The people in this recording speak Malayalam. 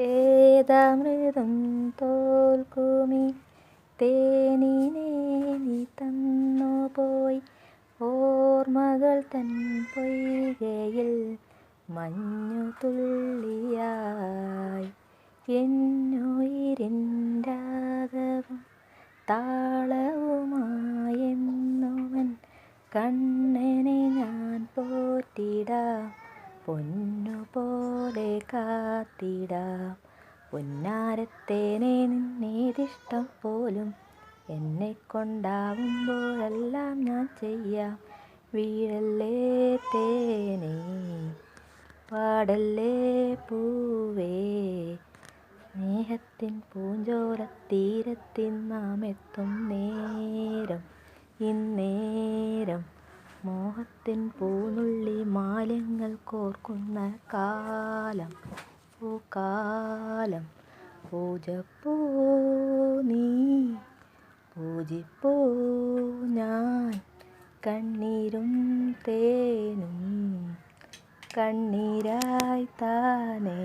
ഏതമൃതം തോൽക്കുമി? തേനിനെ നീ തന്നുപോയി ഓർമ്മകൾ തൻ പൊയ്കയിൽ മഞ്ഞു തുള്ളിയായി. എന്നുയിരിന്റാകവും താളവുമായെന്നുവൻ കണ്ണനെ ഞാൻ പോറ്റിടാം. പൊന്നുപോലെ കാത്തിടാം. പൊന്നാരത്തേനെ നിന്നേതിഷ്ടം പോലും എന്നെ കൊണ്ടാവുമ്പോഴെല്ലാം ഞാൻ ചെയ്യാം. വീഴല്ലേ തേനെ പാടല്ലേ പൂവേ സ്നേഹത്തിൻ പൂഞ്ചോലത്തീരത്തിൽ നാം എത്തും നേരം ഇന്നേരം. മോഹത്തിൻ പൂനുള്ളി മാലിന്യങ്ങൾ കോർക്കുന്ന കാലം. ഓ കാലം പൂജപ്പൂ നീ പൂജിപ്പോ ഞാൻ. കണ്ണീരും തേനും കണ്ണീരായി താനേ